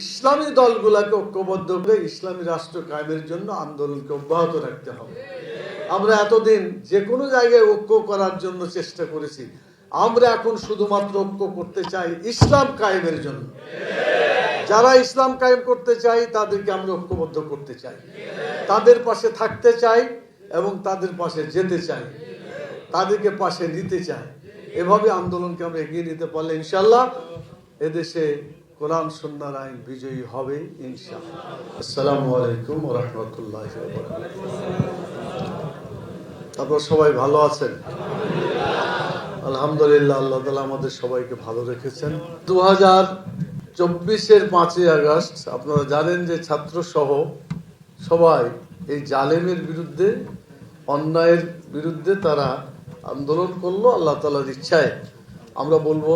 ইসলামী দলগুলাকে ঐক্যবদ্ধ করে ইসলামী রাষ্ট্র কায়েমের জন্য আন্দোলনকে অব্যাহত রাখতে হবে। আমরা এতদিন যে কোনো জায়গায় ঐক্য করার জন্য চেষ্টা করেছি। আমরা এখন শুধুমাত্র ঐক্য করতে চাই ইসলাম কায়েমের জন্য। যারা ইসলাম কায়েম করতে চাই, তাদেরকে আমরা ঐক্যবদ্ধ করতে চাই। তাদের পাশে থাকতে চাই এবং তাদের পাশে যেতে চাই। তাদেরকে পাশে নিতে চাই। এভাবে আন্দোলনকে আমরা এগিয়ে নিতে পারলে ইনশাল্লাহ এদেশে কোরআন সুন্নার আইন বিজয়ী হবে ইনশাল্লাহ আসসালামু আলাইকুম রহমতুল্লাহ তারপর সবাই ভালো আছেন? আলহামদুলিল্লাহ, আল্লাহ তালা আমাদের সবাইকে ভালো রেখেছেন। দু হাজার চব্বিশের পাঁচই আগস্ট, আপনারা জানেন যে ছাত্র সহ সবাই এই জালেমের বিরুদ্ধে, অন্যায়ের বিরুদ্ধে তারা আন্দোলন করল, আল্লাহ তালার ইচ্ছায়। আমরা বলব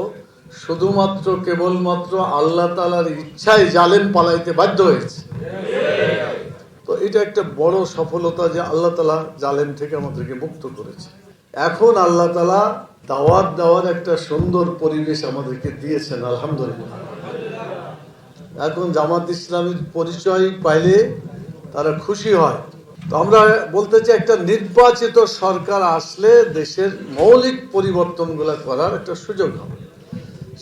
শুধুমাত্র, কেবলমাত্র আল্লাহ তালার ইচ্ছায় জালেম পালাইতে বাধ্য হয়েছে। তো এটা একটা বড় সফলতা যে আল্লাহ তালা জালেম থেকে আমাদেরকে মুক্ত করেছে। এখন আল্লাহ তালা দাওয়াত দেওয়ার একটা সুন্দর পরিবেশ আমাদেরকে দিয়েছেন, আলহামদুলিল্লাহ। এখন জামাত ইসলামের পরিচয় পাইলে তারা খুশি হয়। তো আমরা বলতে চাই, একটা নির্বাচিত সরকার আসলে দেশের মৌলিক পরিবর্তনগুলো করার একটা সুযোগ হবে।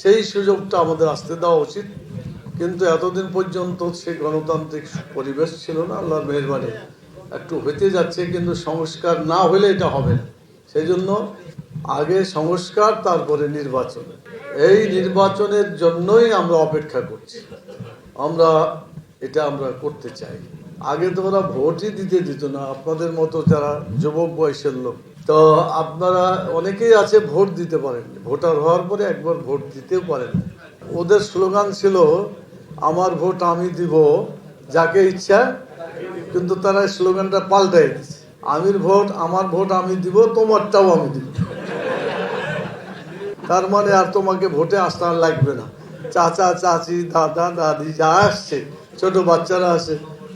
সেই সুযোগটা আমাদের আসতে দেওয়া উচিত। কিন্তু এতদিন পর্যন্ত সে গণতান্ত্রিক পরিবেশ ছিল না, আল্লাহর মেহরবানি একটু হইতে যাচ্ছে, কিন্তু সংস্কার না হলে এটা হবে না। সেই জন্য আগে সংস্কার, তারপরে নির্বাচন। এই নির্বাচনের জন্যই আমরা অপেক্ষা করছি। আমরা এটা আমরা করতে চাই। আগে তো ওরা ভোটই দিতে দিত না। আপনাদের মতো যারা যুবক বয়সের লোক তো আপনারা অনেকেই আছে ভোট দিতে পারেন ভোটার হওয়ার পরে একবার ভোট দিতেও পারেন ওদের স্লোগান ছিল, আমার ভোট আমি দিব, যাকে ইচ্ছা। কিন্তু তারা স্লোগানটা পাল্টাই দিচ্ছে আমির ভোট, আমার ভোট আমি দিব, তোমারটাও আমি দিব। তার মানে আর তোমাকে ভোটে আসতে আর লাগবে না। চাচা, চাচি, দাদা, দাদি যা আসছে, ছোট বাচ্চারা আসে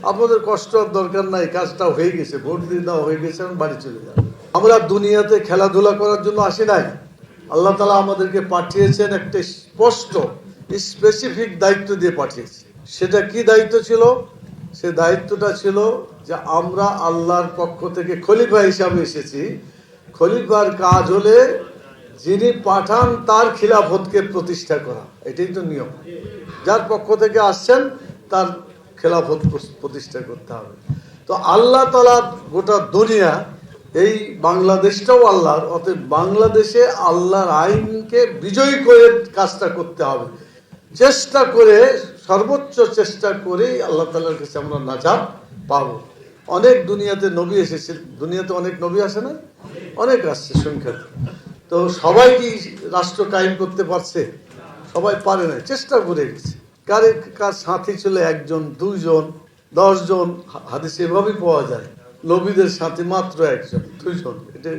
আপনাদের কষ্ট দরকার নাই, কাজটা হয়ে গেছে, ভোট দিয়ে দেওয়া হয়ে গেছে এখন বাড়ি চলে যান আমরা দুনিয়াতে খেলাধুলা করার জন্য আসি নাই। আল্লাহ তালা আমাদেরকে পাঠিয়েছেন একটা স্পষ্ট স্পেসিফিক দায়িত্ব দিয়ে পাঠিয়েছে। সেটা কি দায়িত্ব ছিল? সে দায়িত্বটা ছিল যে আমরা আল্লাহর পক্ষ থেকে খলিফা হিসাবে এসেছি। খলিফার কাজ হলে যিনি পাঠান তার খিলাফতকে প্রতিষ্ঠা করা। এটাই তো নিয়ম। যার পক্ষ থেকে আসছেন, তার খেলাফত প্রতিষ্ঠা করতে হবে। তো আল্লাহ তালার গোটা দুনিয়া এই বাংলাদেশটাও আল্লাহর, অতএব বাংলাদেশে আল্লাহর আইনকে বিজয়ী করে কাজটা করতে হবে। চেষ্টা করে, সর্বোচ্চ চেষ্টা করেই আল্লাহ তালার কাছে আমরা নাজাব পাবো। অনেক দুনিয়াতে নবী এসেছে, দুনিয়াতে অনেক নবী আসে না? অনেক আসছে সংখ্যাতে তো সবাই কি রাষ্ট্র কায়েম করতে পারছে? সবাই পারে না, চেষ্টা করে গেছে। কারে, কার সাথী ছিল একজন, দুইজন, দশজন, হাদিস এভাবেই পাওয়া যায়। নবীদের সাথে মাত্র একজন, দুইজন, এটা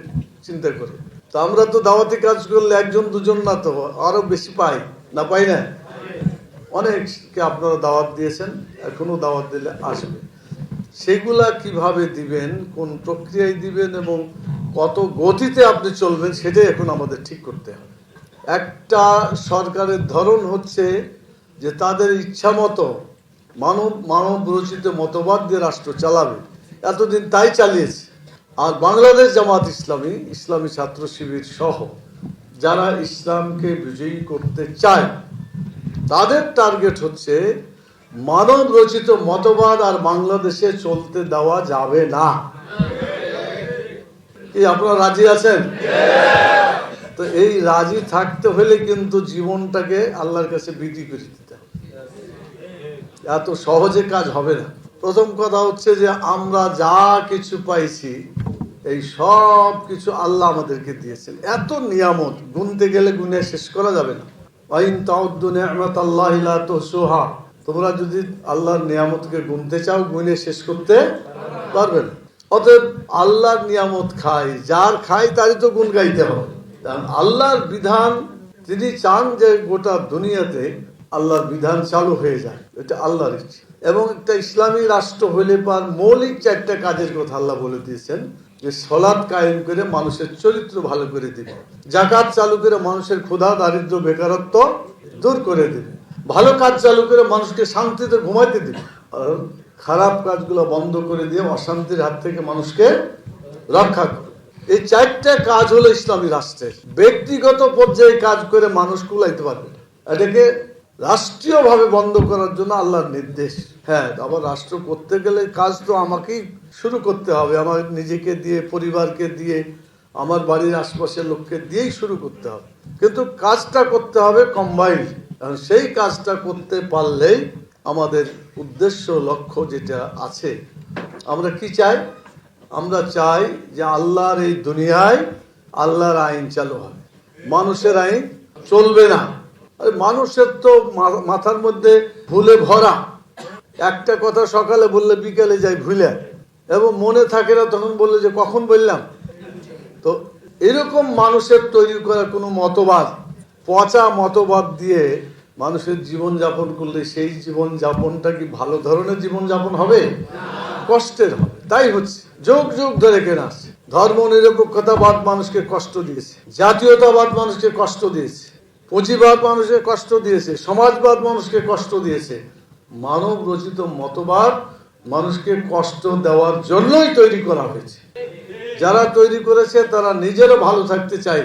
চিন্তা করে। তো আমরা তো দাওয়াতি কাজ করলে একজন, দুজন না তো আরও বেশি পাই, না পাই না? অনেককে আপনারা দাওয়াত দিয়েছেন, এখনও দাওয়াত দিলে আসবে। সেগুলা কীভাবে দিবেন, কোন প্রক্রিয়ায় দিবেন এবং কত গতিতে আপনি চলবেন, সেটাই এখন আমাদের ঠিক করতে হবে। একটা সরকারের ধরন হচ্ছে যে তাদের ইচ্ছা মতো মানব মানব রচিত মতবাদ দিয়ে রাষ্ট্র চালাবে। এতদিন তাই চালিয়েছে। আর বাংলাদেশ জামাত ইসলামী ইসলামী ছাত্র শিবির সহ যারা ইসলামকে বিজয়ী করতে চায়, তাদের টার্গেট হচ্ছে মানব রচিত মতবাদ আর বাংলাদেশে চলতে দেওয়া যাবে না। কি আপনারা রাজি আছেন? তো এই রাজি থাকতে হলে কিন্তু জীবনটাকে আল্লাহর কাছে বিধি করে দিতে হবে। এত সহজে কাজ হবে না। প্রথম কথা হচ্ছে যে আমরা যা কিছু পাইছি, এই সব কিছু আল্লাহ আমাদেরকে দিয়েছেন। এত নিয়ামত, গুনতে গেলে গুনে শেষ করা যাবে না। ওয়াইন তাউদ্দু নিয়ামত আল্লাহ তুহসুহা। তোমরা যদি আল্লাহর নিয়ামতকে গুনতে চাও গুনে শেষ করতে পারবে না। অতএব আল্লাহর নিয়ামত খাই, যার খাই তারই তো গুণ গাইতে হবে। কারণ আল্লাহর বিধান, তিনি চান যে গোটা দুনিয়াতে আল্লাহর বিধান চালু হয়ে যায়। এটা আল্লাহর ইচ্ছে। এবং একটা ইসলামী রাষ্ট্র হলে পার মৌলিক চারটা কাজের কথা আল্লাহ বলে দিয়েছেন, যে সলাদ কায়েম করে মানুষের চরিত্র ভালো করে দিবে জাকাত চালু করে মানুষের ক্ষুধা, দারিদ্র, বেকারত্ব দূর করে দিবে ভালো কাজ চালু করে মানুষকে শান্তিতে ঘুমাইতে আর খারাপ কাজগুলো বন্ধ করে দিয়ে অশান্তির হাত থেকে মানুষকে রক্ষা করে এই চারটা কাজ হলো ইসলামী রাষ্ট্রের। ব্যক্তিগত পর্যায়ে কাজ করে মানুষ কুলাইতে পারবে এটাকে রাষ্ট্রীয়ভাবে বন্ধ করার জন্য আল্লাহর নির্দেশ। হ্যাঁ আবার রাষ্ট্র করতে গেলে কাজ তো আমাকেই শুরু করতে হবে। আমার নিজেকে দিয়ে, পরিবারকে দিয়ে, আমার বাড়ির আশপাশের লোককে দিয়েই শুরু করতে হবে। কিন্তু কাজটা করতে হবে কম্বাইন্ড কারণ সেই কাজটা করতে পারলেই আমাদের উদ্দেশ্য, লক্ষ্য যেটা আছে, আমরা কি চাই? আমরা চাই যে আল্লাহর এই দুনিয়ায় আল্লাহর আইন চালু হবে। মানুষের আইন চলবে না। মানুষের তো মাথার মধ্যে ভুলে ভরা। একটা কথা সকালে বললে বিকালে যাই ভুলে। এবং মনে থাকে না, তখন বললে যে কখন বললাম? তো এরকম মানুষের তৈরি করা কোনো মতবাদ, পচা মতবাদ দিয়ে মানুষের জীবন যাপন করলে সেই জীবন যাপনটা কি ভালো ধরনের জীবন যাপন হবে? কষ্টের হবে। তাই হচ্ছে। যুগ যুগ ধরে কেনা ধর্ম নিরপেক্ষতাবাদ মানুষকে কষ্ট দিয়েছে। জাতীয়তাবাদ মানুষকে কষ্ট দিয়েছে। পুঁজিবাদ মানুষকে কষ্ট দিয়েছে, সমাজবাদ মানুষকে কষ্ট দিয়েছে। মানব রচিত মতবাদ মানুষকে কষ্ট দেওয়ার জন্যই তৈরি করা হয়েছে। যারা তৈরি করেছে, তারা নিজেরও ভালো থাকতে চায়।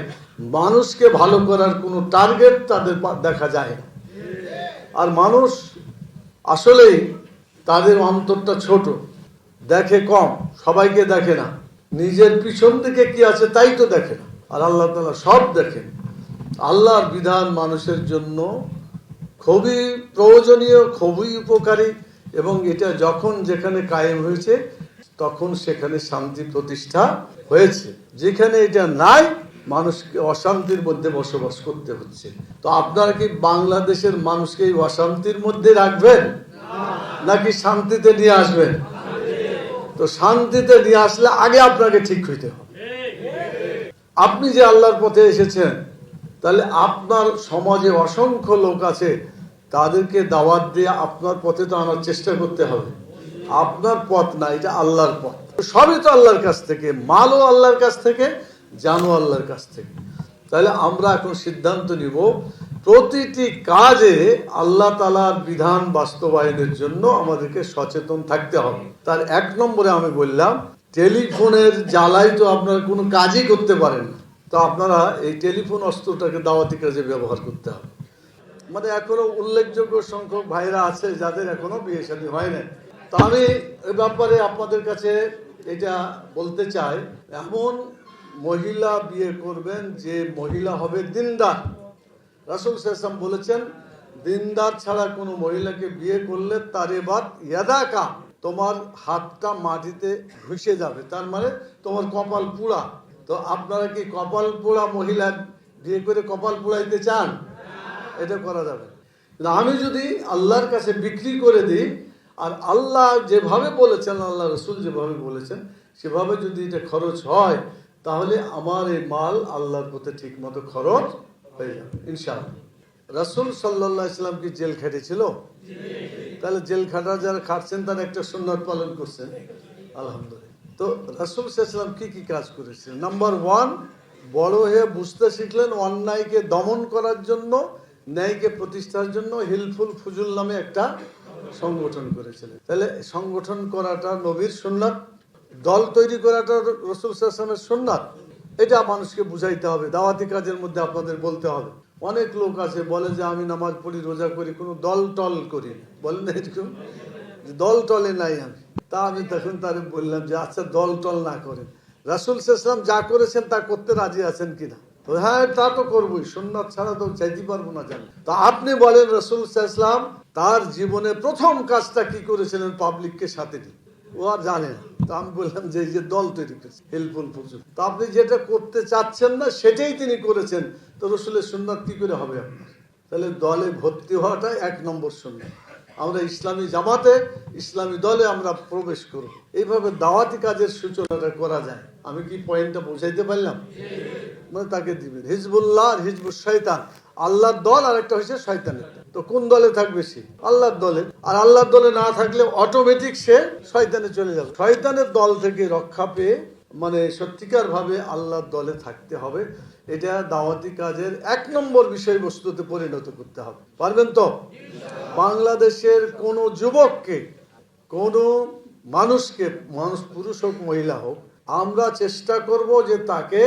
মানুষকে ভালো করার কোনো টার্গেট তাদের দেখা যায় না। আর মানুষ আসলেই তাদের অন্তরটা ছোট, দেখে কম, সবাইকে দেখে না। নিজের পিছন দিকে কি আছে তাই তো দেখে না। আর আল্লাহ তালা সব দেখেন। আল্লাহর বিধান মানুষের জন্য খুবই প্রয়োজনীয়, খুবই উপকারী এবং এটা যখন যেখানে কায়েম হয়েছে, তখন সেখানে শান্তি প্রতিষ্ঠা হয়েছে। যেখানে এটা নাই, মানুষকে অশান্তির মধ্যে বসবাস করতে হচ্ছে। তো আপনারা কি বাংলাদেশের মানুষকে এই অশান্তির মধ্যে রাখবেন? নাকি শান্তিতে নিয়ে আসবেন? তো শান্তিতে নিয়ে আসলে আগে আপনাকে ঠিক হইতে হবে। আপনি যে আল্লাহর পথে এসেছেন তাহলে আপনার সমাজে অসংখ্য লোক আছে, তাদেরকে দাওয়াত দিয়ে আপনার পথে তো আনার চেষ্টা করতে হবে। আপনার পথ না, এটা আল্লাহর পথ। সবই তো আল্লাহর কাছ থেকে, মালও আল্লাহর কাছ থেকে জানো আল্লাহর কাছ থেকে। তাহলে আমরা এখন সিদ্ধান্ত নিব, প্রতিটি কাজে আল্লাহ তালার বিধান বাস্তবায়নের জন্য আমাদেরকে সচেতন থাকতে হবে। তার এক নম্বরে আমি বললাম, টেলিফোনের জ্বালাই তো আপনার কোনো কাজই করতে পারেন না। তো আপনারা এই টেলিফোন অস্ত্রটাকে দাওয়াতি কাজে ব্যবহার করতে হবে। মানে এখনও উল্লেখযোগ্য সংখ্যক ভাইরা আছে যাদের এখনও বিয়ে শাদী হয় না তো আমি এ ব্যাপারে আপনাদের কাছে এটা বলতে চাই, এমন মহিলা বিয়ে করবেন যে মহিলা হবে দিনদার। রাসুল সাহসাম বলেছেন, দিনদার ছাড়া কোনো মহিলাকে বিয়ে করলে তার এবার ইয়াদাকা, তোমার হাতটা মাটিতে ঘুষে যাবে। তার মানে তোমার কপাল পুড়া। তো আপনারা কি কপাল পোড়া মহিলা বিয়ে করে কপাল পোড়াইতে চান? এটা করা যাবে। না আমি যদি আল্লাহর কাছে বিক্রি করে দিই, আর আল্লাহ যেভাবে বলেছেন, আল্লাহ রসুল যেভাবে বলেছেন, সেভাবে যদি এটা খরচ হয়, তাহলে আমার এই মাল আল্লাহর পথে ঠিক মতো খরচ হয়ে যাবে, ইনশাআল্লাহ। রাসুল সাল্লাহ ইসলাম কি জেল খেটেছিল? তাহলে জেল খাটা যারা খাটছেন, তারা একটা সুন্নত পালন করছেন। আলহামদুলিল্লাহ। তো রাসুল সাল্লাম কি কি কাজ করেছিলেন? নাম্বার ওয়ান বড় হয়ে বুঝতে শিখলেন অন্যায়কে দমন করার জন্য, ন্যায়কে প্রতিষ্ঠার জন্য হিলফুল ফুজুল নামে একটা সংগঠন করেছিলেন। তাহলে সংগঠন করাটা নবীর সুন্নাত, দল তৈরি করাটা রসুল সাল্লামের সুন্নাত, এটা মানুষকে বুঝাইতে হবে, দাওয়াতি কাজের মধ্যে আপনাদের বলতে হবে। অনেক লোক আছে, বলে যে আমি নামাজ পড়ি, রোজা করি, কোনো দল টল করি বলেন এরকম? দল টলে নাই আমি। তা আমি তখন তারে বললাম যে আচ্ছা দল টল না করেন রাসুল সাল্লাম যা করেছেন তা করতে রাজি আছেন কিনা তো হ্যাঁ তা তো করবোই। সুন্নাত ছাড়া তো চাইতে পারব না জানি। তা আপনি বলেন রসুল সাল্লাম তার জীবনে প্রথম কাজটা কি করেছিলেন পাবলিককে সাথে নিয়ে? ও আর জানে না। তো আমি বললাম যে, এই যে দল তৈরি করেছে, হেল্পফুল প্রচুর। তো আপনি যেটা করতে চাচ্ছেন না, সেটাই তিনি করেছেন। তো রসুলের সুন্নাত কি করে হবে আপনার? তাহলে দলে ভর্তি হওয়াটাই এক নম্বর সুন্নাত। আমরা ইসলামী জামাতে, ইসলামী দলে আমরা প্রবেশ করব। এইভাবে দাওয়াতি কাজের সূচনাটা করা যায়। আমি কি পয়েন্টটা বোঝাইতে পারলাম? মানে তাকে দিবেন। হিজবুল্লাহ আর হিজবুল শয়তান। আল্লাহর দল আর একটা হচ্ছে শয়তানের তো কোন দলে থাকবে সে? আল্লাহর দলে। আর আল্লাহর দলে না থাকলে অটোমেটিক সে শয়তানে চলে যাবে। শয়তানের দল থেকে রক্ষা পেয়ে মানে সত্যিকার ভাবে আল্লাহর দলে থাকতে হবে। এটা দাওয়াতি কাজের এক নম্বর বিষয়বস্তুতে পরিণত করতে হবে। পারবেন তো? বাংলাদেশের কোনো যুবককে, কোনো মানুষকে, মানুষ, পুরুষ হোক, মহিলা হোক, আমরা চেষ্টা করব যে তাকে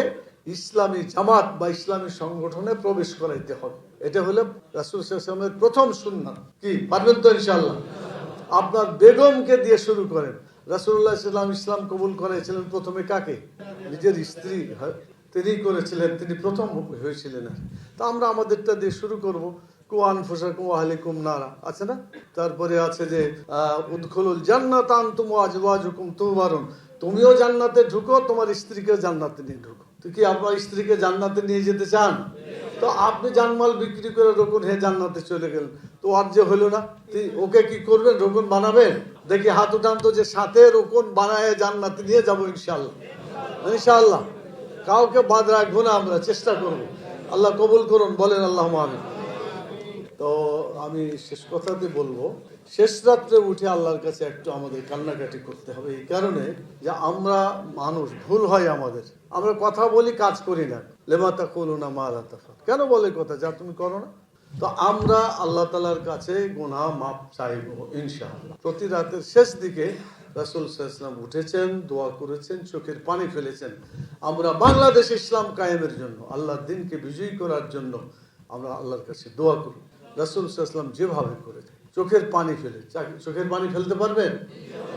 ইসলামী জামাত বা ইসলামী সংগঠনে প্রবেশ করাইতে হবে। এটা হলো রাসুল সাল্লামের প্রথম সুন্নাত। কি? পারবেন তো ইনশাল্লাহ আপনার বেগমকে দিয়ে শুরু করেন। রাসুল্লাহ ইসলাম ইসলাম কবুল করেছিলেন প্রথমে কাকে? নিজের স্ত্রী তিনি করেছিলেন, তিনি প্রথম হয়েছিলেন তা আমরা আমাদেরটা দিয়ে শুরু করব। কুয়ান ফুসাকুম আহলিকুম নারা আছে না তারপরে আছে যে উদখুলুল জান্নাত আনতুম আজওয়াজুকুম তুমারুন তুমিও জান্নাতে ঢুকো তোমার স্ত্রীকে জান্নাতে নিয়ে ঢুকো তুই কি আপনার স্ত্রীকে জান্নাতে নিয়ে যেতে চান তো আপনি জানমাল বিক্রি করে রকুন হে জান্নাতে চলে গেলেন তো আর যে হলো না ওকে কি করবেন রকুন বানাবেন দেখি হাত উঠান তো যে সাথে রকুন বানায় জান্নাতে নিয়ে যাব ইনশাল্লাহ ইনশাআল্লাহ কাউকে বাদ রাখব না আমরা চেষ্টা করব আল্লাহ কবুল করুন বলেন আল্লাহ আমিন তো আমি শেষ কথাতে বলব, শেষ রাত্রে উঠে আল্লাহর কাছে একটু আমাদের কান্নাকাটি করতে হবে, এই কারণে যে আমরা মানুষ, ভুল হয় আমাদের। আমরা কথা বলি, কাজ করি না। লেমাতা করু না মা লাতাফা কেন বলে কথা? যা তুমি করো না। তো আমরা আল্লাহ তালার কাছে গুনাহ মাপ চাইব, ইনশাআল্লাহ। প্রতি রাতের শেষ দিকে রাসুল ইসলাম উঠেছেন, দোয়া করেছেন, চোখের পানি ফেলেছেন। আমরা বাংলাদেশ ইসলাম কায়েমের জন্য, আল্লাহর দিনকে বিজয়ী করার জন্য আমরা আল্লাহর কাছে দোয়া করি। রাসুল যেভাবে করেছেন, চোখের পানি ফেলে চোখের পানি ফেলতে পারবেন?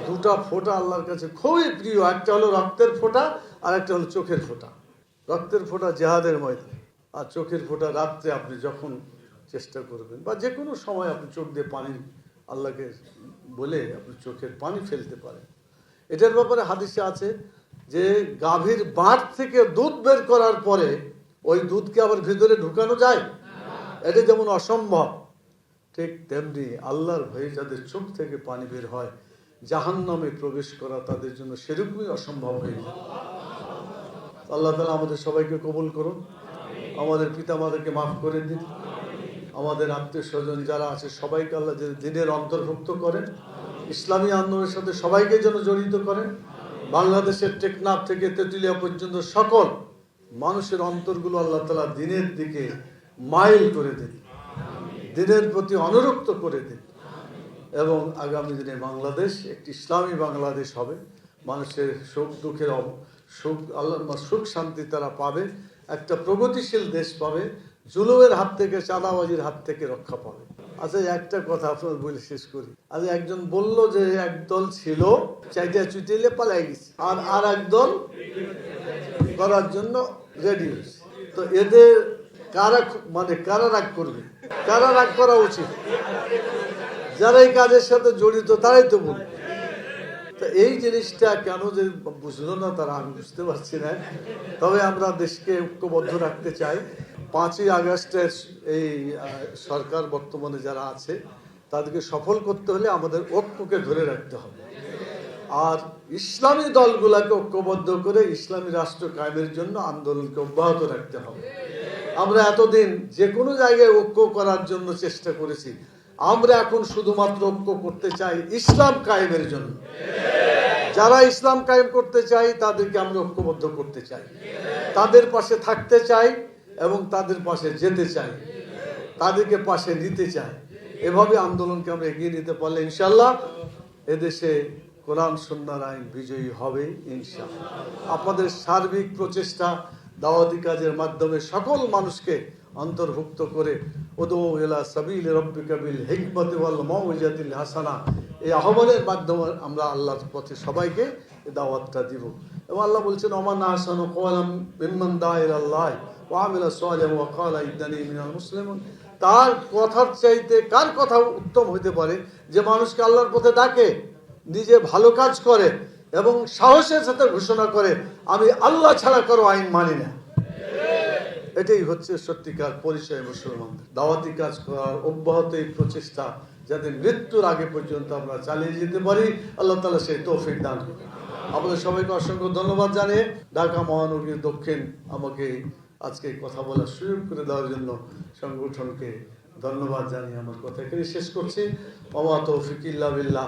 দুটা ফোঁটা আল্লাহর কাছে খুবই প্রিয়, একটা হলো রক্তের ফোঁটা আর একটা হলো চোখের ফোঁটা। রক্তের ফোঁটা জেহাদের ময়দানে। আর চোখের ফোঁটা রাত্রে আপনি যখন চেষ্টা করবেন, বা যে কোনো সময় আপনি চোখ দিয়ে পানি আল্লাহকে বলে আপনি চোখের পানি ফেলতে পারেন। এটার ব্যাপারে হাদিসে আছে যে গাভীর বাঁট থেকে দুধ বের করার পরে ওই দুধকে আবার ভিতরে ঢুকানো যায়? এটা যেমন অসম্ভব, ঠিক তেমনি আল্লাহর ভয়ে যাদের চোখ থেকে পানি বের হয় জাহান নামে প্রবেশ করা তাদের জন্য সেরকমই অসম্ভব হয়ে যায়। আল্লাহ তালা আমাদের সবাইকে কবুল করুন, আমাদের পিতামাতাকে মাফ করে দিন, আমাদের আত্মীয় স্বজন যারা আছে সবাইকে আল্লাহ যে দিনের অন্তর্ভুক্ত করেন, ইসলামী আন্দোলনের সাথে সবাইকে যেন জড়িত করেন, বাংলাদেশের টেকনাফ থেকে তেঁতুলিয়া পর্যন্ত সকল মানুষের অন্তরগুলো আল্লাহ তালা দিনের দিকে মাইল করে দিন। দিনের প্রতি অনুরক্ত করে দিন। এবং আগামী দিনে বাংলাদেশ, একটি ইসলামী বাংলাদেশ হবে। মানুষের সুখ, দুঃখের সুখ আল্লাহ সুখ শান্তি তারা পাবে। একটা প্রগতিশীল দেশ পাবে। জুলুমের হাত থেকে, চাঁদাবাজির হাত থেকে রক্ষা পাবে। আচ্ছা একটা কথা আপনার বলে শেষ করি। আজ একজন বলল যে একদল ছিল চাইটা চুটিলে পালাই গেছে। আর আর একদল করার জন্য রেডি হয়েছে। তো এদের কারা মানে কারা রাগ করবে? কারা রাগ করা উচিত? যারা এই কাজের সাথে জড়িত, তারাই তো বলবে। এই জিনিসটা কেন যে বুঝলো না তারা, আমি বুঝতে পারছি না। তবে আমরা দেশকে ঐক্যবদ্ধ রাখতে চাই। পাঁচই আগস্টের এই সরকার বর্তমানে যারা আছে, তাদেরকে সফল করতে হলে আমাদের ঐক্যকে ধরে রাখতে হবে। আর ইসলামী দলগুলাকে ঐক্যবদ্ধ করে ইসলামী রাষ্ট্র কায়েমের জন্য আন্দোলনকে অব্যাহত রাখতে হবে। আমরা এতদিন যে কোনো জায়গায় ঐক্য করার জন্য চেষ্টা করেছি। আমরা এখন শুধুমাত্র ঐক্য করতে চাই ইসলাম কায়েমের জন্য। যারা ইসলাম কায়েম করতে চাই তাদেরকে আমরা ঐক্যবদ্ধ করতে চাই। তাদের পাশে থাকতে চাই এবং তাদের পাশে যেতে চাই। তাদেরকে পাশে নিতে চাই। এভাবে আন্দোলনকে আমরা এগিয়ে নিতে পারলে ইনশাল্লাহ এদেশে কোরআন সন্ন্যার আইন বিজয়ী হবে ইনশাল্লাহ আপনাদের সার্বিক প্রচেষ্টা দাওয়াতি কাজের মাধ্যমে সকল মানুষকে অন্তর্ভুক্ত করে ওদো এলা সাবিল রব্বিকা বিল হিকমতি ওয়াল মাউজাতিল হাসানা। এই আহ্বানের মাধ্যমে আমরা আল্লাহর পথে সবাইকে দাওয়াতটা দিব। এবং আল্লাহ বলছেন ওমান আহসান কোয়ালাম মিম্মান দা ইলাল্লাহ ওয়া আমিলা সালিহান ওয়া ক্বালা ইন্নানি মিনাল মুসলিমিন। তার কথার চাইতে কার কথা উত্তম হইতে পারে? যে মানুষকে আল্লাহর পথে ডাকে, নিজে ভালো কাজ করে এবং সাহসের সাথে ঘোষণা করে আমি আল্লাহ ছাড়া কারও আইন মানি না। এটাই হচ্ছে সত্যিকার পরিচয় মুসলমানদের। দাওয়াতি কাজ করার অব্যাহত এই প্রচেষ্টা যাতে মৃত্যুর আগে পর্যন্ত আমরা চালিয়ে যেতে পারি, আল্লাহ তালা সেই তৌফিক দান করুন। আপনাদের সবাইকে অসংখ্য ধন্যবাদ জানিয়ে ঢাকা মহানগরীর দক্ষিণ আমাকে আজকে কথা বলার সুযোগ করে দেওয়ার জন্য সংগঠনকে ধন্যবাদ জানিয়ে আমার কথা এখানে শেষ করছি। মামা তৌফিক ইল্লা বিল্লাহ।